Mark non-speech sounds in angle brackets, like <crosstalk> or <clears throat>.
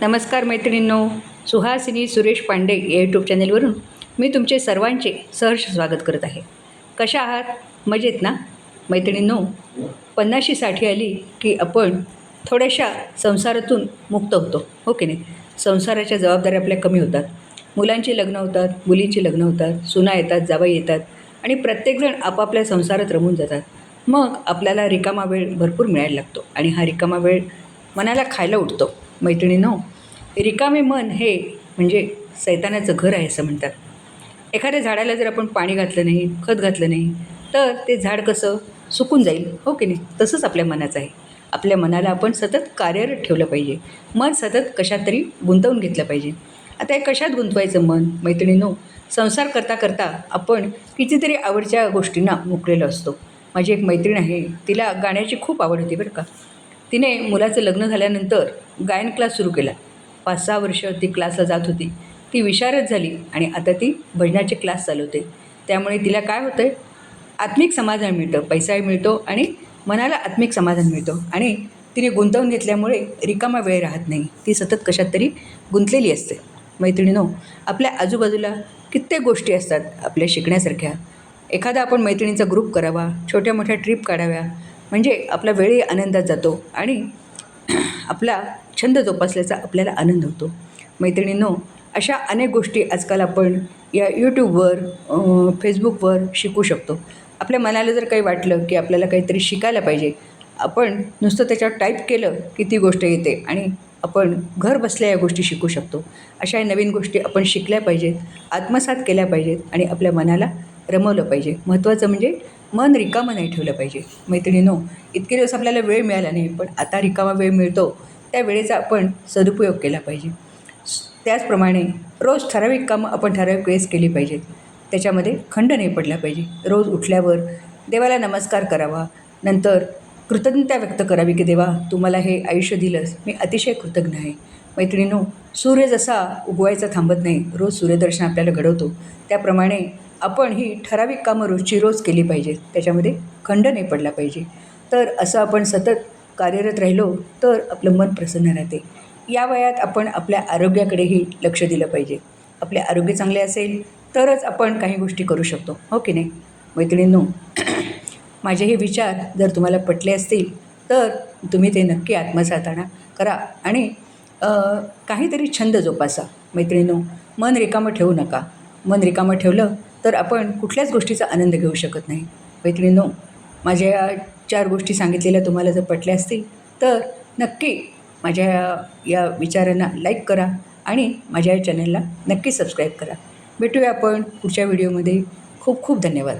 नमस्कार मैत्रिणींनो सुहासिनी सुरेश पांडे या यूट्यूब चॅनेलवरून मी तुमचे सर्वांचे सहर्ष स्वागत करत आहे. कशा आहात? मजेत ना? मैत्रिणींनो पन्नाशी साठी आली की आपण थोड्याशा संसारातून मुक्त होतो हो की नाही? संसाराच्या जबाबदाऱ्या आपल्या कमी होतात. मुलांची लग्न होतात मुलींची लग्न होतात सुना येतात जावई येतात आणि प्रत्येकजण आपापल्या संसारात रमून जातात. मग आपल्याला रिकामा वेळ भरपूर मिळायला लागतो आणि हा रिकामा वेळ मनाला खायला उठतो. मैत्रिणीनो रिकामे मन हे म्हणजे सैतानाचं घर आहे असं म्हणतात. एखाद्या झाडाला जर आपण पाणी घातलं नाही खत घातलं नाही तर ते झाड कसं? सुकून जाईल. हो की नाही? तसंच आपल्या मनाचं आहे. आपल्या मनाला आपण सतत कार्यरत ठेवलं पाहिजे. मन सतत कशात तरी गुंतवून घेतलं पाहिजे. आता हे कशात गुंतवायचं मन? मैत्रिणीनो संसार करता करता आपण कितीतरी आवडच्या गोष्टींना मुकलेलो असतो. माझी एक मैत्रीण आहे तिला गाण्याची खूप आवड होती बरं का. तिने मुलाचं लग्न झाल्यानंतर गायन क्लास सुरू केला. पाच सहा वर्ष ती क्लासला जात होती. ती विशारद झाली आणि आता ती भजनाचे क्लास चालवते. त्यामुळे तिला काय होतं आहे आत्मिक समाधान मिळतं पैसाही मिळतो आणि मनाला आत्मिक समाधान मिळतो. आणि तिने गुंतवून घेतल्यामुळे रिकामा वेळ राहत नाही. ती सतत कशात तरी गुंतलेली असते. मैत्रिणीनो आपल्या आजूबाजूला कित्येक गोष्टी असतात आपल्या शिकण्यासारख्या. एखादा आपण मैत्रिणींचा ग्रुप करावा छोट्या मोठ्या ट्रिप काढाव्या म्हणजे आपला वेळही आनंदात जातो आणि आपला छंद जोपासल्याचा आपल्याला आनंद होतो. मैत्रिणींनो अशा अनेक गोष्टी आजकाल आपण या यूट्यूबवर फेसबुकवर शिकू शकतो. आपल्या मनाला जर काही वाटलं की आपल्याला काहीतरी शिकायला पाहिजे आपण नुसतं त्याच्यावर टाईप केलं की ती गोष्ट येते आणि आपण घर बसल्या या गोष्टी शिकू शकतो. अशा नवीन गोष्टी आपण शिकल्या पाहिजेत आत्मसात केल्या पाहिजेत आणि आपल्या मनाला रमवलं पाहिजे. महत्त्वाचं म्हणजे मन रिकामं नाही ठेवलं पाहिजे. मैत्रिणीनो इतके दिवस आपल्याला वेळ मिळाला नाही पण आता रिकामा वेळ मिळतो त्या वेळेचा आपण सदुपयोग केला पाहिजे. त्याचप्रमाणे रोज ठराविक कामं आपण ठराविक वेळेस केली पाहिजेत. त्याच्यामध्ये खंड नाही पडला पाहिजे. रोज उठल्यावर देवाला नमस्कार करावा नंतर कृतज्ञता व्यक्त करावी की देवा तू मला हे आयुष्य दिलंस मी अतिशय कृतज्ञ आहे. मैत्रिणीनो सूर्य जसा उगवायचा थांबत नाही रोज सूर्यदर्शन आपल्याला घडवतो. त्याप्रमाणे आपण ही ठराविक कामं रोजची रोज केली पाहिजेत त्याच्यामध्ये खंड नाही पडला पाहिजे. तर असं आपण सतत कार्यरत राहिलो तर आपलं मन प्रसन्न राहते. या वयात आपण आपल्या आरोग्याकडेही लक्ष दिलं पाहिजे. आपले आरोग्य चांगले असेल तरच आपण काही गोष्टी करू शकतो. हो की नाही? मैत्रिणींनो <clears throat> माझे हे विचार जर तुम्हाला पटले असतील तर तुम्ही ते नक्की आत्मसात आणा. करा आणि काहीतरी छंद जोपासा. मैत्रिणींनो मन रिकामं ठेवू नका. मन रिकामं ठेवलं तर आपण कुठल्याच गोष्टीचा आनंद घेऊ शकत नाही. मैत्रिणींनो माझ्या या चार गोष्टी सांगितलेल्या तुम्हाला जर पटल्या असतील तर नक्की माझ्या या- या विचारांना लाईक करा आणि माझ्या या चॅनलला नक्की सबस्क्राईब करा. भेटूया आपण पुढच्या व्हिडिओमध्ये खूप खूप धन्यवाद.